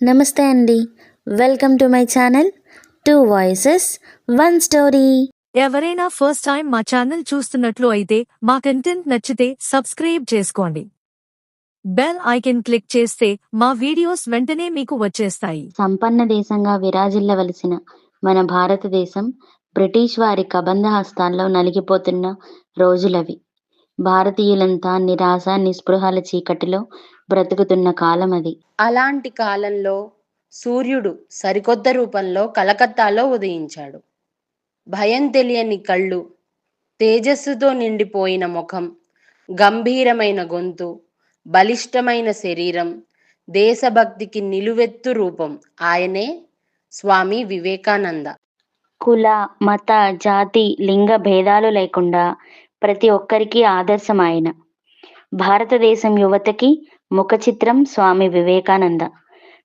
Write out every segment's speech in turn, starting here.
నమస్తే అండి. Welcome to my channel two voices one story. ఎవరైనా ఫస్ట్ టైం మా ఛానల్ చూస్తున్నట్లు అయితే మా కంటెంట్ నచ్చితే సబ్స్క్రైబ్ చేసుకోండి. బెల్ ఐకాన్ క్లిక్ చేస్తే మా వీడియోస్ వెంటనే మీకు వచ్చేస్తాయి. సంపన్న దేశంగా విరాజిల్లవలసిన మన భారతదేశం బ్రిటిష్ వారి కబంధ హస్తాల్లో నలిగిపోతున్న రోజులవి. భారతీయులంతా నిరాశ నిస్పృహల చీకటిలో బ్రతుకుతున్న కాలం అది. అలాంటి కాలంలో సూర్యుడు సరికొత్త రూపంలో కలకత్తాలో ఉదయించాడు. భయం తెలియని కళ్ళు తేజస్సుతో నిండిపోయిన ముఖం గంభీరమైన గొంతు బలిష్టమైన శరీరం దేశభక్తికి నిలువెత్తు రూపం ఆయనే స్వామి వివేకానంద. కుల మత జాతి లింగ భేదాలు లేకుండా ప్రతి ఒక్కరికి ఆదర్శం ఆయన భారతదేశం యువతకి ముఖ చిత్రం స్వామి వివేకానంద.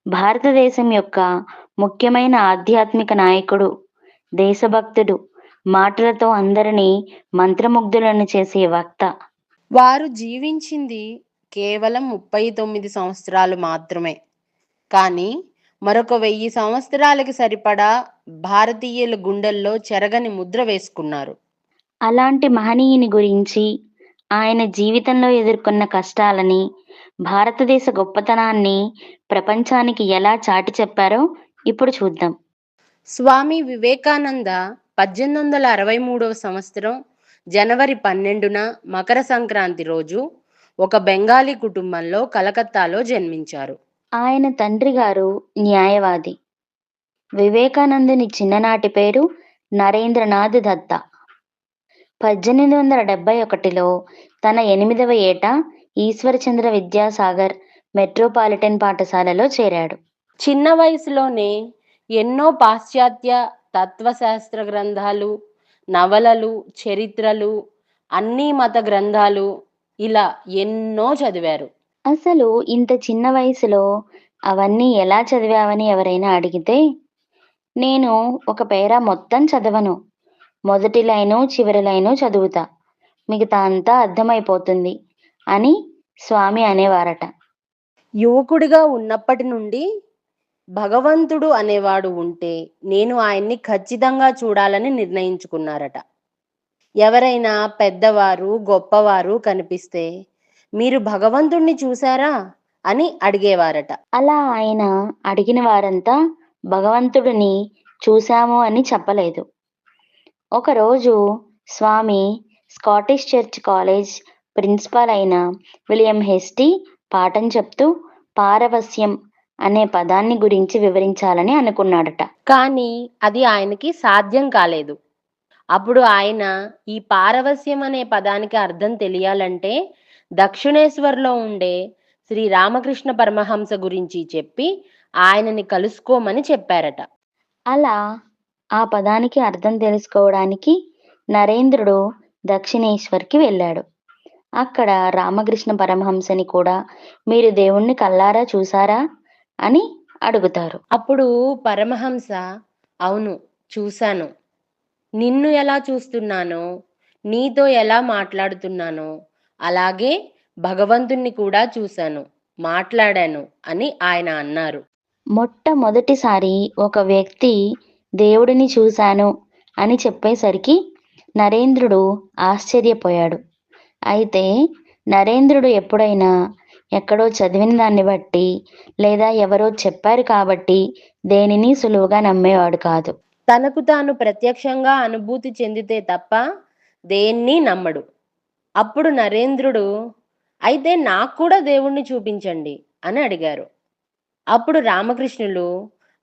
భారతదేశం యొక్క ముఖ్యమైన ఆధ్యాత్మిక నాయకుడు దేశభక్తుడు మాటలతో అందరినీ మంత్రముగ్ధులను చేసే వక్త. వారు జీవించింది కేవలం ముప్పై తొమ్మిది సంవత్సరాలు మాత్రమే. కానీ మరొక వెయ్యి సంవత్సరాలకి సరిపడా భారతీయుల గుండెల్లో చెరగని ముద్ర వేసుకున్నారు. అలాంటి మహనీయుని గురించి ఆయన జీవితంలో ఎదుర్కొన్న కష్టాలని భారతదేశ గొప్పతనాన్ని ప్రపంచానికి ఎలా చాటి చెప్పారో ఇప్పుడు చూద్దాం. స్వామి వివేకానంద పద్దెనిమిది వందల అరవై మూడవ సంవత్సరం జనవరి పన్నెండున మకర సంక్రాంతి రోజు ఒక బెంగాలీ కుటుంబంలో కలకత్తాలో జన్మించారు. ఆయన తండ్రి గారు న్యాయవాది. వివేకానందుని చిన్ననాటి పేరు నరేంద్రనాథ్ దత్త. పద్దెనిమిది వందల డెబ్బై ఒకటిలో తన ఎనిమిదవ ఏట ఈశ్వరచంద్ర విద్యాసాగర్ మెట్రోపాలిటన్ పాఠశాలలో చేరాడు. చిన్న వయసులోనే ఎన్నో పాశ్చాత్య తత్వశాస్త్ర గ్రంథాలు నవలలు చరిత్రలు అన్ని మత గ్రంథాలు ఇలా ఎన్నో చదివారు. అసలు ఇంత చిన్న వయసులో అవన్నీ ఎలా చదివావని ఎవరైనా అడిగితే నేను ఒక పేరా మొత్తం చదవను. మొదటి లైను చివరి లైను చదువుతా. మిగతా అంతా అర్థమైపోతుంది అని స్వామి అనేవారట. యువకుడిగా ఉన్నప్పటి నుండి భగవంతుడు అనేవాడు ఉంటే నేను ఆయన్ని ఖచ్చితంగా చూడాలని నిర్ణయించుకున్నారట. ఎవరైనా పెద్దవారు గొప్పవారు కనిపిస్తే మీరు భగవంతుణ్ణి చూసారా అని అడిగేవారట. అలా ఆయన అడిగిన వారంతా భగవంతుడిని చూశాము అని చెప్పలేదు. ఒకరోజు Swami Scottish Church College principal అయిన విలియం హెస్టీ పాఠం చెప్తూ పారవస్యం అనే పదాన్ని గురించి వివరించాలని అనుకున్నాడట. కానీ అది ఆయనకి సాధ్యం కాలేదు. అప్పుడు ఆయన ఈ పారవస్యం అనే పదానికి అర్థం తెలియాలంటే దక్షిణేశ్వర్లో ఉండే శ్రీ రామకృష్ణ పరమహంస గురించి చెప్పి ఆయనని కలుసుకోమని చెప్పారట. అలా ఆ పదానికి అర్థం తెలుసుకోవడానికి నరేంద్రుడు దక్షిణేశ్వర్కి వెళ్ళాడు. అక్కడ రామకృష్ణ పరమహంసని కూడా మీరు దేవుణ్ణి కల్లారా చూసారా అని అడుగుతారు. అప్పుడు పరమహంస అవును చూశాను. నిన్ను ఎలా చూస్తున్నానో నీతో ఎలా మాట్లాడుతున్నానో అలాగే భగవంతుణ్ణి కూడా చూశాను మాట్లాడాను అని ఆయన అన్నారు. మొట్టమొదటిసారి ఒక వ్యక్తి దేవుడిని చూశాను అని చెప్పేసరికి నరేంద్రుడు ఆశ్చర్యపోయాడు. అయితే నరేంద్రుడు ఎప్పుడైనా ఎక్కడో చదివిన దాన్ని బట్టి లేదా ఎవరో చెప్పారు కాబట్టి దేనిని సులువుగా నమ్మేవాడు కాదు. తనకు తాను ప్రత్యక్షంగా అనుభూతి చెందితే తప్ప దేన్ని నమ్మడు. అప్పుడు నరేంద్రుడు అయితే నాకు కూడా దేవుణ్ణి చూపించండి అని అడిగారు. అప్పుడు రామకృష్ణులు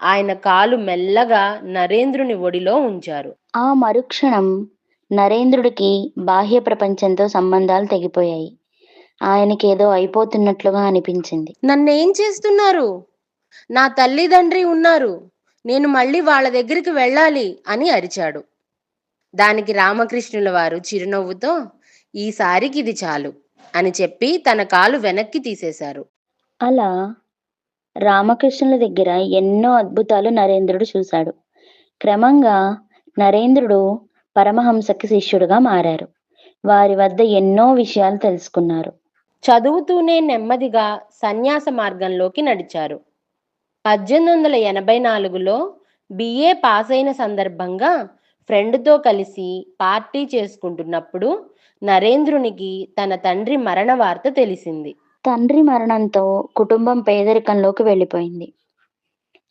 ఆయన కాలు మెల్లగా నరేంద్రుని ఒడిలో ఉంచారు. ఆ మరుక్షణం నరేంద్రుడికి బాహ్య ప్రపంచంతో సంబంధాలు తెగిపోయాయి. ఆయనకేదో అయిపోతున్నట్లుగా అనిపించింది. నన్నేం చేస్తున్నారు? నా తల్లిదండ్రి ఉన్నారు. నేను మళ్ళీ వాళ్ళ దగ్గరికి వెళ్ళాలి అని అరిచాడు. దానికి రామకృష్ణుల వారు చిరునవ్వుతో ఈసారికి ఇది చాలు అని చెప్పి తన కాలు వెనక్కి తీసేశారు. అలా రామకృష్ణుల దగ్గర ఎన్నో అద్భుతాలు నరేంద్రుడు చూశాడు. క్రమంగా నరేంద్రుడు పరమహంసకి శిష్యుడుగా మారారు. వారి వద్ద ఎన్నో విషయాలు తెలుసుకున్నారు. చదువుతూనే నెమ్మదిగా సన్యాస మార్గంలోకి నడిచారు. పద్దెనిమిది వందల ఎనభై నాలుగులో బిఏ పాస్ అయిన సందర్భంగా ఫ్రెండ్తో కలిసి పార్టీ చేసుకుంటున్నప్పుడు నరేంద్రునికి తన తండ్రి మరణ వార్త తెలిసింది. తండ్రి మరణంతో కుటుంబం పేదరికంలోకి వెళ్ళిపోయింది.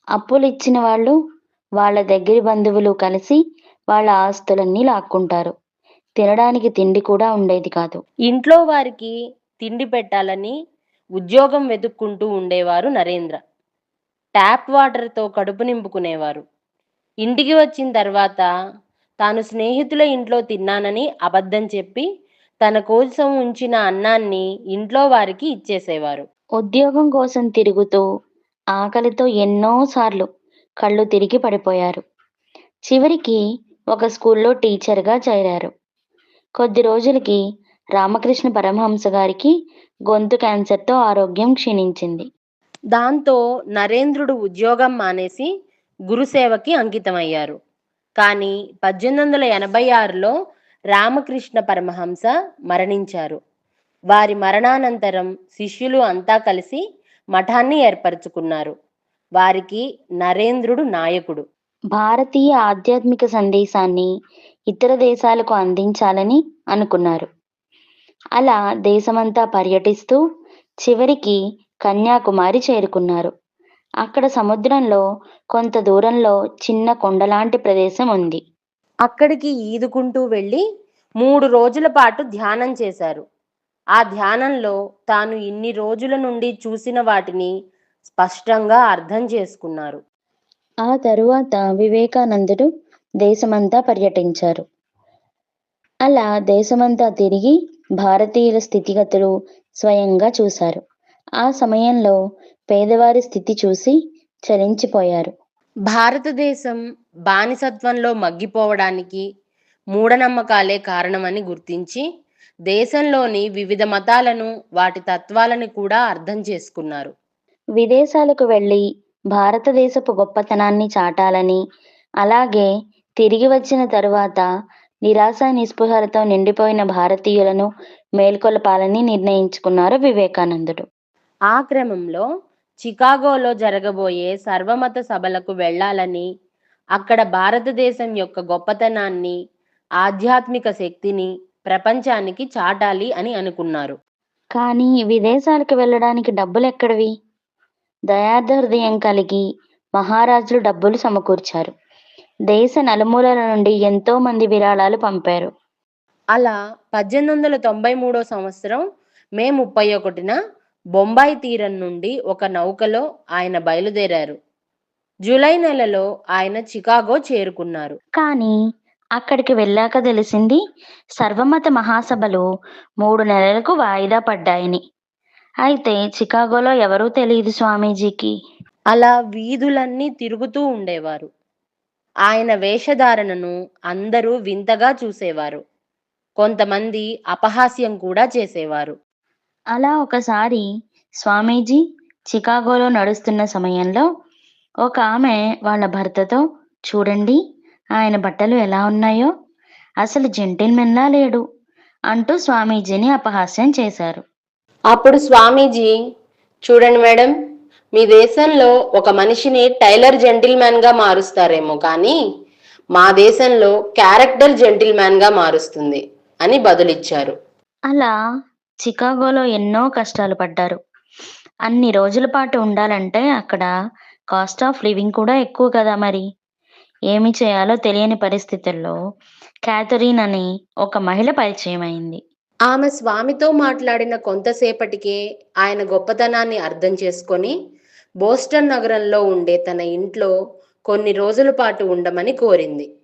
అప్పులు ఇచ్చిన వాళ్ళు వాళ్ళ దగ్గరి బంధువులు కలిసి వాళ్ళ ఆస్తులన్నీ లాక్కుంటారు. తినడానికి తిండి కూడా ఉండేది కాదు. ఇంట్లో వారికి తిండి పెట్టాలని ఉద్యోగం వెతుక్కుంటూ ఉండేవారు నరేంద్ర. ట్యాప్ వాటర్తో కడుపు నింపుకునేవారు. ఇంటికి వచ్చిన తర్వాత తాను స్నేహితుల ఇంట్లో తిన్నానని అబద్ధం చెప్పి తన కోసం ఉంచిన అన్నాన్ని ఇంట్లో వారికి ఇచ్చేసేవారు. ఉద్యోగం కోసం తిరుగుతూ ఆకలితో ఎన్నోసార్లు కళ్ళు తిరిగి పడిపోయారు. చివరికి ఒక స్కూల్లో టీచర్గా చేరారు. కొద్ది రోజులకి రామకృష్ణ పరమహంస గారికి గొంతు క్యాన్సర్తో ఆరోగ్యం క్షీణించింది. దాంతో నరేంద్రుడు ఉద్యోగం మానేసి గురుసేవకి అంకితమయ్యారు. కానీ పద్దెనిమిది వందల ఎనభై ఆరులో రామకృష్ణ పరమహంస మరణించారు. వారి మరణానంతరం శిష్యులు అంతా కలిసి మఠాన్ని ఏర్పరచుకున్నారు. వారికి నరేంద్రుడు నాయకుడు. భారతీయ ఆధ్యాత్మిక సందేశాన్ని ఇతర దేశాలకు అందించాలని అనుకున్నారు. అలా దేశమంతా పర్యటిస్తూ చివరికి కన్యాకుమారి చేరుకున్నారు. అక్కడ సముద్రంలో కొంత దూరంలో చిన్న కొండలాంటి ప్రదేశం ఉంది. అక్కడికి ఈదుకుంటూ వెళ్ళి మూడు రోజుల పాటు ధ్యానం చేశారు. ఆ ధ్యానంలో తాను ఇన్ని రోజుల నుండి చూసిన వాటిని స్పష్టంగా అర్థం చేసుకున్నారు. ఆ తరువాత వివేకానందుడు దేశమంతా పర్యటించారు. అలా దేశమంతా తిరిగి భారతీయుల స్థితిగతులు స్వయంగా చూశారు. ఆ సమయంలో పేదవారి స్థితి చూసి చలించిపోయారు. భారతదేశం బానిసత్వంలో మగ్గిపోవడానికి మూఢనమ్మకాలే కారణమని గుర్తించి దేశంలోని వివిధ మతాలను వాటి తత్వాలను కూడా అర్థం చేసుకున్నారు. విదేశాలకు వెళ్ళి భారతదేశపు గొప్పతనాన్ని చాటాలని అలాగే తిరిగి వచ్చిన తరువాత నిరాశ నిస్పృహలతో నిండిపోయిన భారతీయులను మేల్కొల్పాలని నిర్ణయించుకున్నారు వివేకానందుడు. ఆ క్రమంలో చికాగోలో జరగబోయే సర్వమత సభలకు వెళ్ళాలని అక్కడ భారతదేశం యొక్క గొప్పతనాన్ని ఆధ్యాత్మిక శక్తిని ప్రపంచానికి చాటాలి అని అనుకున్నారు. కానీ విదేశాలకు వెళ్ళడానికి డబ్బులు ఎక్కడివి? దయార్థ హృదయం కలిగి మహారాజులు డబ్బులు సమకూర్చారు. దేశ నలుమూలల నుండి ఎంతో మంది విరాళాలు పంపారు. అలా పద్దెనిమిది వందల తొంభై మూడో సంవత్సరం మే ముప్పై ఒకటిన బొంబాయి తీరం నుండి ఒక నౌకలో ఆయన బయలుదేరారు. జూలై నెలలో ఆయన చికాగో చేరుకున్నారు. కానీ అక్కడికి వెళ్ళాక తెలిసింది సర్వమత మహాసభలు మూడు నెలలకు వాయిదా పడ్డాయని. అయితే చికాగోలో ఎవరూ తెలియదు స్వామీజీకి. అలా వీధులన్నీ తిరుగుతూ ఉండేవారు. ఆయన వేషధారణను అందరూ వింతగా చూసేవారు. కొంతమంది అపహాస్యం కూడా చేసేవారు. అలా ఒకసారి స్వామీజీ చికాగోలో నడుస్తున్న సమయంలో ఒక ఆమె వాళ్ళ భర్తతో చూడండి ఆయన బట్టలు ఎలా ఉన్నాయో? అసలు జెంటిల్మెన్లా లేడు అంటూ స్వామీజీని అపహాస్యం చేశారు. అప్పుడు స్వామీజీ చూడండి మేడం మీ దేశంలో ఒక మనిషిని టైలర్ జెంటిల్మ్యాన్గా మారుస్తారేమో కానీ మా దేశంలో క్యారెక్టర్ జెంటిల్మ్యాన్గా మారుస్తుంది అని బదులిచ్చారు. అలా చికాగోలో ఎన్నో కష్టాలు పడ్డారు. అన్ని రోజుల పాటు ఉండాలంటే అక్కడ కాస్ట్ ఆఫ్ లివింగ్ కూడా ఎక్కువ కదా మరి. ఏమి చేయాలో తెలియని పరిస్థితుల్లో క్యాథరీన్ అని ఒక మహిళ పరిచయం అయింది. ఆమె స్వామితో మాట్లాడిన కొంతసేపటికే ఆయన గొప్పతనాన్ని అర్థం చేసుకొని బోస్టన్ నగరంలో ఉండే తన ఇంట్లో కొన్ని రోజుల పాటు ఉండమని కోరింది.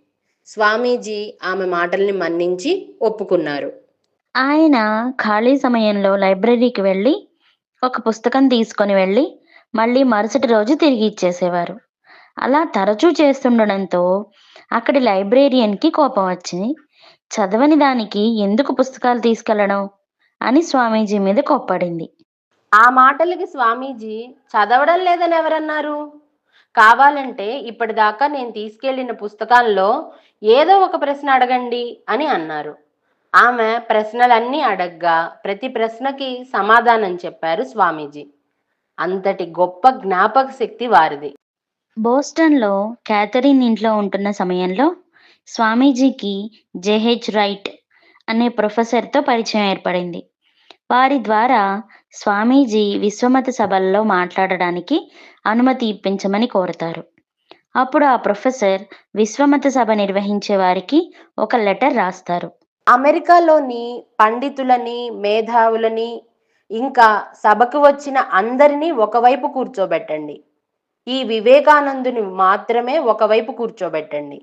స్వామీజీ ఆమె మాటల్ని మన్నించి ఒప్పుకున్నారు. ఆయన ఖాళీ సమయంలో లైబ్రరీకి వెళ్ళి ఒక పుస్తకం తీసుకొని వెళ్ళి మళ్ళీ మరుసటి రోజు తిరిగి ఇచ్చేసేవారు. అలా తరచూ చేస్తుండడంతో అక్కడి లైబ్రేరియన్కి కోపం వచ్చింది. చదవని దానికి ఎందుకు పుస్తకాలు తీసుకెళ్ళడం? అని స్వామీజీ మీద కోప్పడింది. ఆ మాటలకి స్వామీజీ చదవడం లేదని ఎవరన్నారు? కావాలంటే ఇప్పటిదాకా నేను తీసుకెళ్ళిన పుస్తకాల్లో ఏదో ఒక ప్రశ్న అడగండి అని అన్నారు. ఆమె ప్రశ్నలన్నీ అడగ్గా ప్రతి ప్రశ్నకి సమాధానం చెప్పారు స్వామీజీ. అంతటి గొప్ప జ్ఞాపక శక్తి వారిది. బోస్టన్లో క్యాథరిన్ ఇంట్లో ఉంటున్న సమయంలో స్వామీజీకి జెహెచ్ రైట్ అనే ప్రొఫెసర్తో పరిచయం ఏర్పడింది. వారి ద్వారా స్వామీజీ విశ్వమత సభల్లో మాట్లాడడానికి అనుమతి ఇప్పించమని కోరతారు. అప్పుడు ఆ ప్రొఫెసర్ విశ్వమత సభ నిర్వహించే వారికి ఒక లెటర్ రాస్తారు. అమెరికాలోని పండితులని మేధావులని ఇంకా సభకు వచ్చిన అందరినీ ఒకవైపు కూర్చోబెట్టండి. ఈ వివేకానందుని మాత్రమే ఒకవైపు కూర్చోబెట్టండి.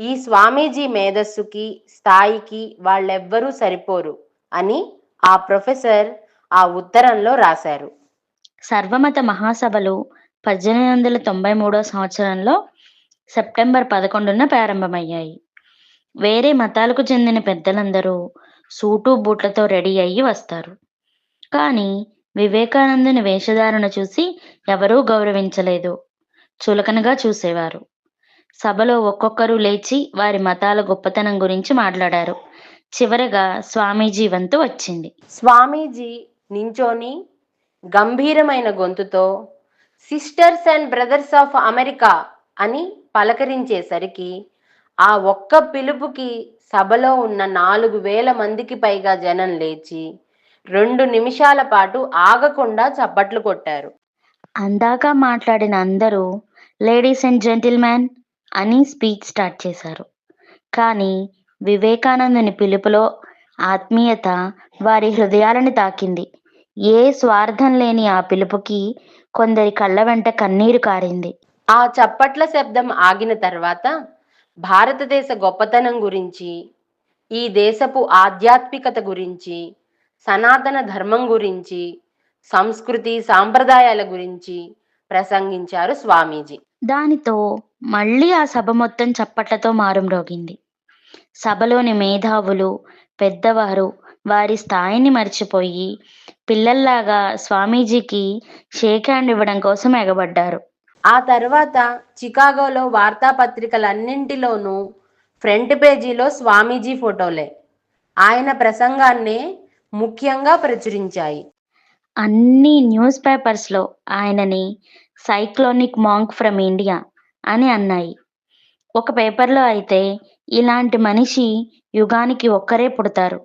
ఈ స్వామీజీ మేధస్సుకి స్థాయికి వాళ్ళెవ్వరూ సరిపోరు అని ఆ ప్రొఫెసర్ ఆ ఉత్తరంలో రాశారు. సర్వమత మహాసభలు పద్దెనిమిది వందల తొంభై మూడో సంవత్సరంలో సెప్టెంబర్ పదకొండున ప్రారంభమయ్యాయి. వేరే మతాలకు చెందిన పెద్దలందరూ సూటు బూట్లతో రెడీ అయ్యి వస్తారు. కానీ వివేకానందుని వేషధారణ చూసి ఎవరూ గౌరవించలేదు. చులకనగా చూసేవారు. సభలో ఒక్కొక్కరు లేచి వారి మతాల గొప్పతనం గురించి మాట్లాడారు. చివరగా స్వామీజీ వంతు వచ్చింది. స్వామీజీ నించోని గంభీరమైన గొంతుతో sisters and brothers of America అని పలకరించేసరికి ఆ ఒక్క పిలుపుకి సభలో ఉన్న నాలుగు వేల మందికి పైగా జనం లేచి రెండు నిమిషాల పాటు ఆగకుండా చప్పట్లు కొట్టారు. అందాక మాట్లాడిన అందరూ లేడీస్ అండ్ జెంటిల్మెన్ అని స్పీచ్ స్టార్ట్ చేశారు. కానీ వివేకానందుని పిలుపులో ఆత్మీయత వారి హృదయాలను తాకింది. ఏ స్వార్థం లేని ఆ పిలుపుకి కొందరి కళ్ళ వెంట కన్నీరు కారింది. ఆ చప్పట్ల శబ్దం ఆగిన తర్వాత భారతదేశ గొప్పతనం గురించి ఈ దేశపు ఆధ్యాత్మికత గురించి సనాతన ధర్మం గురించి సంస్కృతి సాంప్రదాయాల గురించి ప్రసంగించారు స్వామీజీ. దానితో మళ్ళీ ఆ సభ మొత్తం చప్పట్లతో మారుమ్రోగింది సభలోని మేధావులు పెద్దవారు వారి స్థాయిని మర్చిపోయి పిల్లల్లాగా స్వామీజీకి షేక్ హ్యాండ్ ఇవ్వడం కోసం ఎగబడ్డారు. ఆ తర్వాత చికాగోలో వార్తాపత్రికలన్నింటిలోనూ ఫ్రంట్ పేజీలో స్వామీజీ ఫోటోలే. ఆయన ప్రసంగాన్ని ముఖ్యంగా ప్రచురించాయి. అన్ని న్యూస్ పేపర్స్లో ఆయనని సైక్లోనిక్ మాంక్ ఫ్రమ్ ఇండియా అని అన్నాయి. ఒక పేపర్లో అయితే ఇలాంటి మనిషి యుగానికి ఒక్కరే పుడతారు.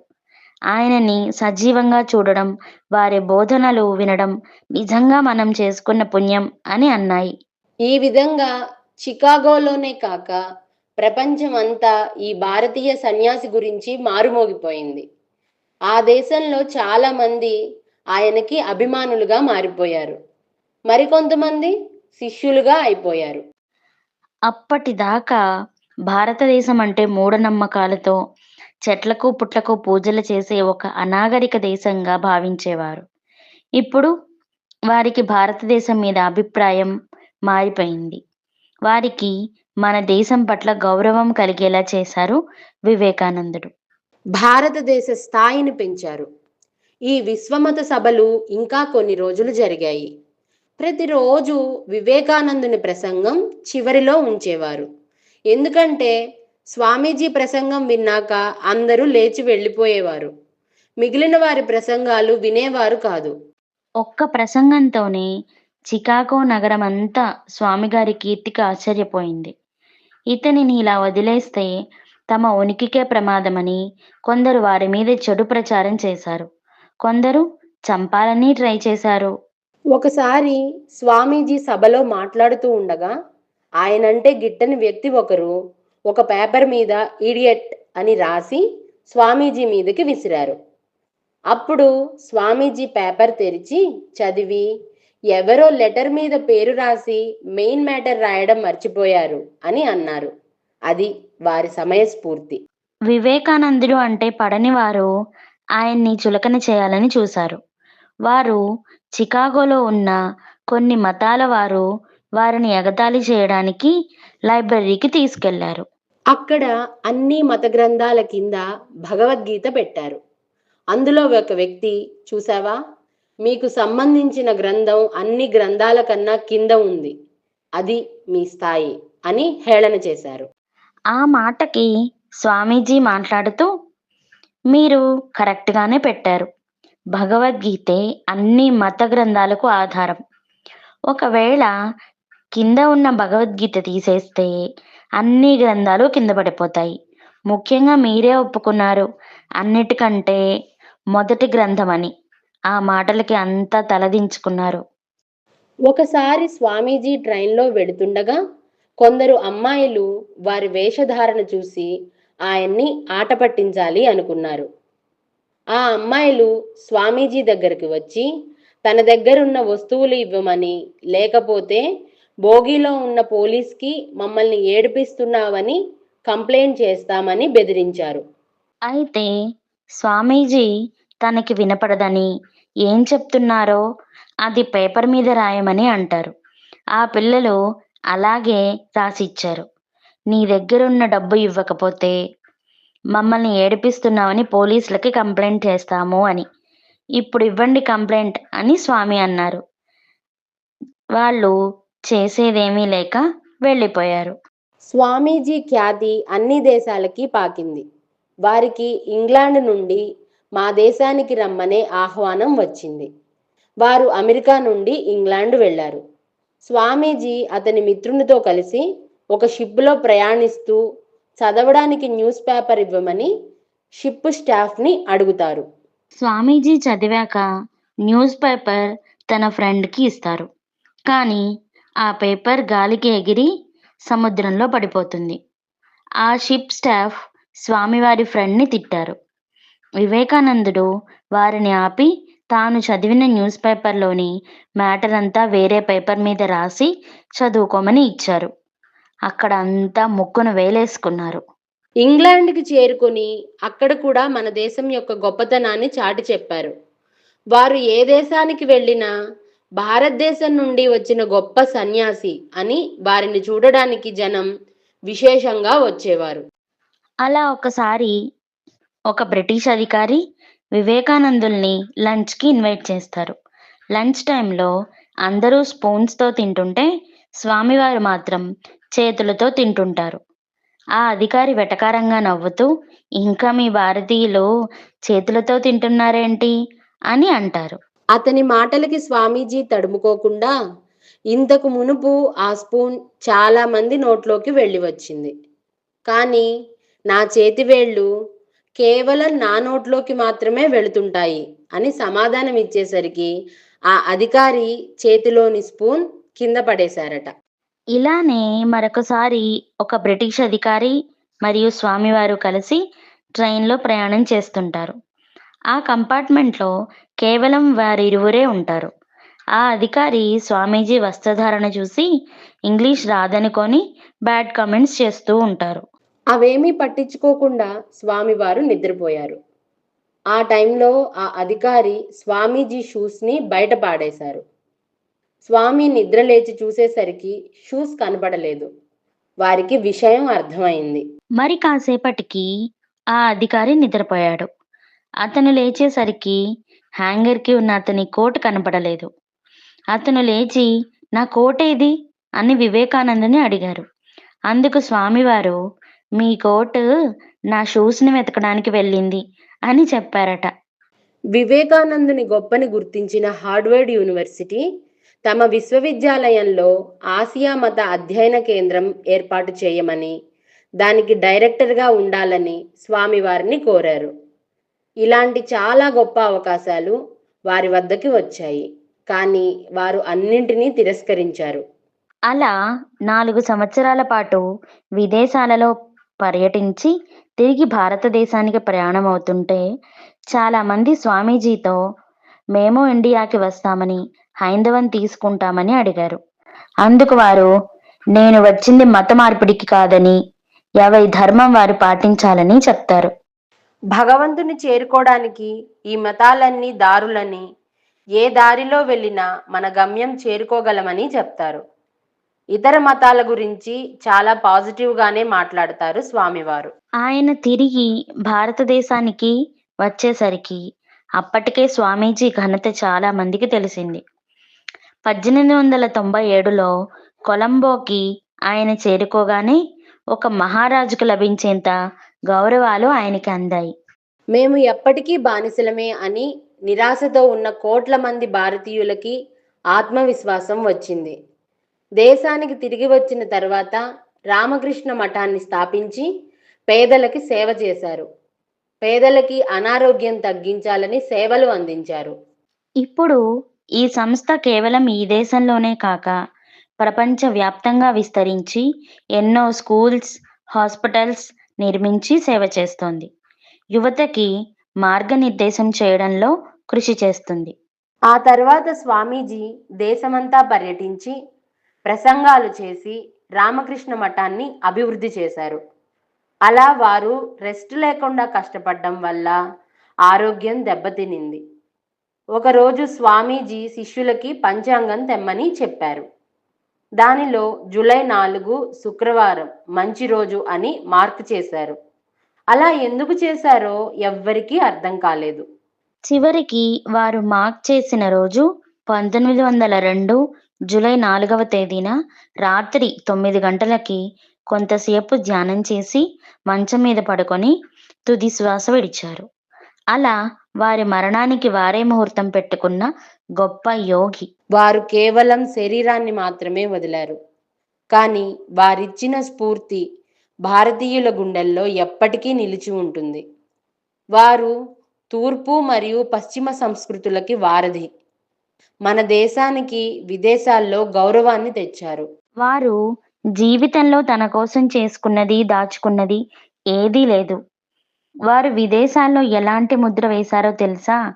ఆయనని సజీవంగా చూడడం వారి బోధనలు వినడం నిజంగా మనం చేసుకున్న పుణ్యం అని అన్నాయి. ఈ విధంగా చికాగోలోనే కాక ప్రపంచమంతా ఈ భారతీయ సన్యాసి గురించి మారుమోగిపోయింది. ఆ దేశంలో చాలా మంది ఆయనకి అభిమానులుగా మారిపోయారు. మరికొంతమంది శిష్యులుగా అయిపోయారు. అప్పటిదాకా భారతదేశం అంటే మూఢనమ్మకాలతో చెట్లకు పుట్లకు పూజలు చేసే ఒక అనాగరిక దేశంగా భావించేవారు. ఇప్పుడు వారికి భారతదేశం మీద అభిప్రాయం మారిపోయింది. వారికి మన దేశం పట్ల గౌరవం కలిగేలా చేశారు వివేకానందుడు. భారతదేశ స్థాయిని పెంచారు. ఈ విశ్వమత సభలు ఇంకా కొన్ని రోజులు జరిగాయి. ప్రతిరోజు వివేకానందుని ప్రసంగం చివరిలో ఉంచేవారు. ఎందుకంటే స్వామీజీ ప్రసంగం విన్నాక అందరూ లేచి వెళ్ళిపోయేవారు. మిగిలిన వారి ప్రసంగాలు వినేవారు కాదు. ఒక్క ప్రసంగంతోనే చికాగో నగరమంతా స్వామిగారి కీర్తికి ఆశ్చర్యపోయింది. ఇతనిని ఇలా వదిలేస్తే తమ ఉనికికే ప్రమాదమని కొందరు వారి మీద చెడు ప్రచారం చేశారు. కొందరు చంపాలని ట్రై చేశారు. ఒకసారి స్వామీజీ సభలో మాట్లాడుతూ ఉండగా ఆయనంటే గిట్టని వ్యక్తి ఒకరు ఒక పేపర్ మీద ఈడియట్ అని రాసి స్వామీజీ మీదకి విసిరారు. అప్పుడు స్వామీజీ పేపర్ తెరిచి చదివి ఎవరో లెటర్ మీద పేరు రాసి మెయిన్ మ్యాటర్ రాయడం మర్చిపోయారు అని అన్నారు. అది వారి సమయస్ఫూర్తి. వివేకానందుడు అంటే పడని వారు ఆయన్ని చులకన చేయాలని చూశారు. వారు చికాగోలో ఉన్న కొన్ని మతాల వారు వారిని ఎగతాళి చేయడానికి లైబ్రరీకి తీసుకెళ్ళారు. అక్కడ అన్ని మత గ్రంథాల కింద భగవద్గీత పెట్టారు. అందులో ఒక వ్యక్తి చూసావా మీకు సంబంధించిన గ్రంథం అన్ని గ్రంథాల కన్నా కింద ఉంది. అది మీ స్థాయి అని హేళన చేశారు. ఆ మాటకి స్వామీజీ మాట్లాడుతూ మీరు కరెక్ట్గానే పెట్టారు. భగవద్గీతే అన్ని మత గ్రంథాలకు ఆధారం. ఒకవేళ కింద ఉన్న భగవద్గీత తీసేస్తే అన్ని గ్రంథాలు కింద పడిపోతాయి. ముఖ్యంగా మీరే ఒప్పుకున్నారు. అన్నిటికంటే మొదటి గ్రంథం అని ఆ మాటలకి అంతా తలదించుకున్నారు. ఒకసారి స్వామీజీ ట్రైన్లో వెడుతుండగా కొందరు అమ్మాయిలు వారి వేషధారణ చూసి ఆయన్ని ఆట పట్టించాలి అనుకున్నారు. ఆ అమ్మాయిలు స్వామీజీ దగ్గరికి వచ్చి తన దగ్గరున్న వస్తువులు ఇవ్వమని లేకపోతే బోగిలో ఉన్న పోలీస్కి మమ్మల్ని ఏడిపిస్తున్నావని కంప్లైంట్ చేస్తామని బెదిరించారు. అయితే స్వామీజీ తనకి వినపడదని ఏం చెప్తున్నారో అది పేపర్ మీద రాయమని అంటారు. ఆ పిల్లలు అలాగే రాసిచ్చారు. నీ దగ్గరున్న డబ్బు ఇవ్వకపోతే మమ్మల్ని ఏడిపిస్తున్నామని పోలీసులకి కంప్లైంట్ చేస్తాము అని. ఇప్పుడు ఇవ్వండి కంప్లైంట్ అని స్వామి అన్నారు. వాళ్ళు చేసేదేమీ లేక వెళ్ళిపోయారు. స్వామీజీ ఖ్యాతి అన్ని దేశాలకి పాకింది. వారికి ఇంగ్లాండ్ నుండి మా దేశానికి రమ్మనే ఆహ్వానం వచ్చింది. వారు అమెరికా నుండి ఇంగ్లాండ్ వెళ్ళారు. స్వామీజీ అతని మిత్రునితో కలిసి ఒక షిప్లో ప్రయాణిస్తూ చదవడానికి న్యూస్ పేపర్ ఇవ్వమని షిప్ స్టాఫ్ని అడుగుతారు. స్వామీజీ చదివాక న్యూస్ పేపర్ తన ఫ్రెండ్కి ఇస్తారు. కానీ ఆ పేపర్ గాలికి ఎగిరి సముద్రంలో పడిపోతుంది. ఆ షిప్ స్టాఫ్ స్వామివారి ఫ్రెండ్ని తిట్టారు. వివేకానందుడు వారిని ఆపి తాను చదివిన న్యూస్ పేపర్లోని మ్యాటర్ అంతా వేరే పేపర్ మీద రాసి చదువుకోమని ఇచ్చారు. అక్కడ అంతా ముక్కును వేలేసుకున్నారు. ఇంగ్లాండ్కి చేరుకొని అక్కడ కూడా మన దేశం యొక్క గొప్పతనాన్ని చాటి చెప్పారు. వారు ఏ దేశానికి వెళ్ళినా భారతదేశం నుండి వచ్చిన గొప్ప సన్యాసి అని వారిని చూడడానికి జనం విశేషంగా వచ్చేవారు. అలా ఒకసారి ఒక బ్రిటిష్ అధికారి వివేకానందుల్ని లంచ్కి ఇన్వైట్ చేస్తారు. లంచ్ టైంలో అందరూ స్పూన్స్తో తింటుంటే స్వామివారు మాత్రం చేతులతో తింటుంటారు. ఆ అధికారి వెటకారంగా నవ్వుతూ ఇంకా మీ భారతీయులు చేతులతో తింటున్నారేంటి? అని అంటారు. అతని మాటలకి స్వామీజీ తడుముకోకుండా ఇంతకు మునుపు ఆ స్పూన్ చాలా మంది నోట్లోకి వెళ్ళి వచ్చింది కానీ నా చేతి వేళ్ళు కేవలం నా నోట్లోకి మాత్రమే వెళుతుంటాయి అని సమాధానం ఇచ్చేసరికి ఆ అధికారి చేతిలోని స్పూన్ కింద పడేశారట. ఇలానే మరొకసారి ఒక బ్రిటిష్ అధికారి మరియు స్వామివారు కలిసి ట్రైన్లో ప్రయాణం చేస్తుంటారు. ఆ కంపార్ట్మెంట్లో కేవలం వారిరువురే ఉంటారు. ఆ అధికారి స్వామీజీ వస్త్రధారణ చూసి ఇంగ్లీష్ రాదనుకొని బ్యాడ్ కామెంట్స్ చేస్తూ ఉంటారు. అవేమీ పట్టించుకోకుండా స్వామివారు నిద్రపోయారు. ఆ టైంలో ఆ అధికారి స్వామీజీ షూస్ని బయట పాడేశారు. స్వామి నిద్ర లేచి చూసేసరికి షూస్ కనబడలేదు. వారికి విషయం అర్థమైంది. మరి కాసేపటికి ఆ అధికారి నిద్రపోయాడు. అతను లేచేసరికి హ్యాంగర్కి ఉన్న అతని కోట్ కనపడలేదు అతను లేచి నా కోట్ ఏది అని వివేకానందని అడిగారు. అందుకు స్వామివారు మీ కోట్ నా షూస్ని వెతకడానికి వెళ్ళింది అని చెప్పారట. వివేకానందుని గొప్పని గుర్తించిన హార్డ్వర్డ్ యూనివర్సిటీ తమ విశ్వవిద్యాలయంలో ఆసియా మత అధ్యయన కేంద్రం ఏర్పాటు చేయమని దానికి డైరెక్టర్గా ఉండాలని స్వామివారిని కోరారు. ఇలాంటి చాలా గొప్ప అవకాశాలు వారి వద్దకి వచ్చాయి కానీ వారు అన్నింటినీ తిరస్కరించారు. అలా నాలుగు సంవత్సరాల పాటు విదేశాలలో పర్యటించి తిరిగి భారతదేశానికి ప్రయాణం అవుతుంటే చాలామంది స్వామీజీతో మేము ఇండియాకి వస్తామని హైందవం తీసుకుంటామని అడిగారు. అందుకు వారు నేను వచ్చింది మత మార్పిడికి కాదని ఎవరి ధర్మం వారు పాటించాలని చెప్తారు. భగవంతుని చేరుకోవడానికి ఈ మతాలన్నీ దారులని ఏ దారిలో వెళ్ళినా మన గమ్యం చేరుకోగలమని చెప్తారు. ఇతర మతాల గురించి చాలా పాజిటివ్గానే మాట్లాడతారు స్వామివారు. ఆయన తిరిగి భారతదేశానికి వచ్చేసరికి అప్పటికే స్వామీజీ ఘనత చాలా మందికి తెలిసింది. పద్దెనిమిది వందల తొంభై ఏడులో కొలంబోకి ఆయన చేరుకోగానే ఒక మహారాజుకు లభించేంత గౌరవాలు ఆయనకి అందాయి. మేము ఎప్పటికీ బానిసలమే అని నిరాశతో ఉన్న కోట్ల మంది భారతీయులకి ఆత్మవిశ్వాసం వచ్చింది. దేశానికి తిరిగి వచ్చిన తర్వాత రామకృష్ణ మఠాన్ని స్థాపించి పేదలకి సేవ చేశారు. పేదలకి అనారోగ్యం తగ్గించాలని సేవలు అందించారు. ఇప్పుడు ఈ సంస్థ కేవలం ఈ దేశంలోనే కాక ప్రపంచవ్యాప్తంగా విస్తరించి ఎన్నో స్కూల్స్ హాస్పిటల్స్ నిర్మించి సేవ చేస్తోంది. యువతకి మార్గనిర్దేశం చేయడంలో కృషి చేస్తుంది. ఆ తర్వాత స్వామీజీ దేశమంతా పర్యటించి ప్రసంగాలు చేసి రామకృష్ణ మఠాన్ని అభివృద్ధి చేశారు. అలా వారు రెస్ట్ లేకుండా కష్టపడడం వల్ల ఆరోగ్యం దెబ్బతినింది. ఒకరోజు స్వామీజీ శిష్యులకి పంచాంగం తెమ్మని చెప్పారు. దానిలో జూలై నాలుగు శుక్రవారం మంచి రోజు అని మార్క్ చేశారు. అలా ఎందుకు చేశారో ఎవ్వరికీ అర్థం కాలేదు. చివరికి వారు మార్క్ చేసిన రోజు పంతొమ్మిది వందల రెండు జూలై నాలుగవ తేదీన రాత్రి తొమ్మిది గంటలకి కొంతసేపు ధ్యానం చేసి మంచం మీద పడుకొని తుది శ్వాస విడిచారు. అలా వారి మరణానికి వారే ముహూర్తం పెట్టుకున్న గొప్ప యోగి. వారు కేవలం శరీరాన్ని మాత్రమే వదిలారు. కానీ వారిచ్చిన స్ఫూర్తి భారతీయుల గుండెల్లో ఎప్పటికీ నిలిచి ఉంటుంది. వారు తూర్పు మరియు పశ్చిమ సంస్కృతులకి వారధి. మన దేశానికి విదేశాల్లో గౌరవాన్ని తెచ్చారు. వారు జీవితంలో తన కోసం చేసుకున్నది దాచుకున్నది ఏదీ లేదు. వారు విదేశాల్లో ఎలాంటి ముద్ర వేశారో తెలుసా?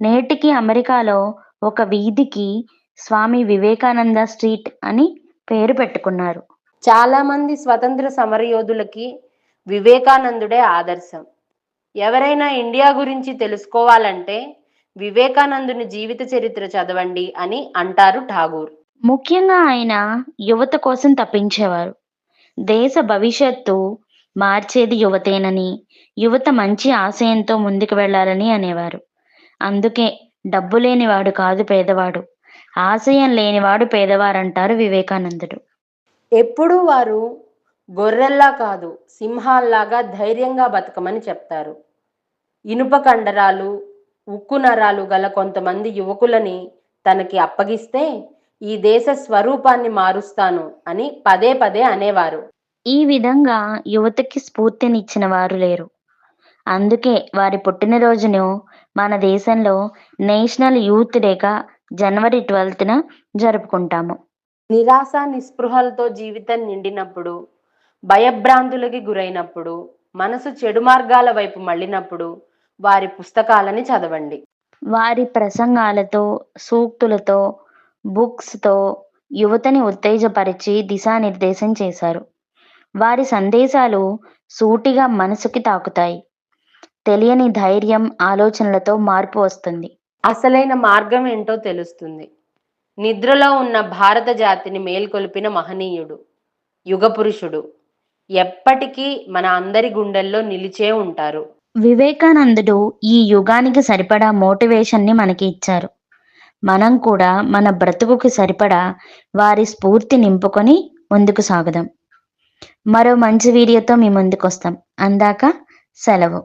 నేటికి అమెరికాలో ఒక వీధికి స్వామి వివేకానంద స్ట్రీట్ అని పేరు పెట్టుకున్నారు. చాలా మంది స్వతంత్ర సమరయోధులకి వివేకానందుడే ఆదర్శం. ఎవరైనా ఇండియా గురించి తెలుసుకోవాలంటే వివేకానందుని జీవిత చరిత్ర చదవండి అని అంటారు ఠాగూర్. ముఖ్యంగా ఆయన యువత కోసం తప్పించేవారు. దేశ భవిష్యత్తు మార్చేది యువతేనని యువత మంచి ఆశయంతో ముందుకు వెళ్ళాలని అనేవారు. అందుకే డబ్బు లేనివాడు కాదు పేదవాడు. ఆశయం లేనివాడు పేదవారంటారు వివేకానందుడు. ఎప్పుడూ వారు గొర్రెల్లా కాదు సింహాల్లాగా ధైర్యంగా బతకమని చెప్తారు. ఇనుప కండరాలు ఉక్కు నరాలు గల కొంతమంది యువకులని తనకి అప్పగిస్తే ఈ దేశ స్వరూపాన్ని మారుస్తాను అని పదే పదే అనేవారు. ఈ విధంగా యువతకి స్ఫూర్తినిచ్చిన వారు లేరు. అందుకే వారి పుట్టినరోజును మన దేశంలో నేషనల్ యూత్ డేగా జనవరి ట్వెల్త్న జరుపుకుంటాము. నిరాశ నిస్పృహలతో జీవితం నిండినప్పుడు భయభ్రాంతులకి గురైనప్పుడు మనసు చెడు మార్గాల వైపు మళ్ళినప్పుడు వారి పుస్తకాలని చదవండి. వారి ప్రసంగాలతో సూక్తులతో బుక్స్తో యువతని ఉత్తేజపరిచి దిశానిర్దేశం చేశారు. వారి సందేశాలు సూటిగా మనసుకి తాకుతాయి. తెలియని ధైర్యం ఆలోచనలతో మార్పు వస్తుంది. అసలైన మార్గం ఏంటో తెలుస్తుంది. నిద్రలో ఉన్న భారత జాతిని మేల్కొల్పిన మహనీయుడు యుగపురుషుడు ఎప్పటికీ మన అందరి గుండెల్లో నిలిచే ఉంటారు. వివేకానందుడు ఈ యుగానికి సరిపడా మోటివేషన్ని మనకి ఇచ్చారు. మనం కూడా మన బ్రతుకుకి సరిపడా వారి స్ఫూర్తి నింపుకొని ముందుకు సాగుదాం. మరో మంచి వీడియోతో మీ ముందుకు వస్తాం అందాక సెలవు.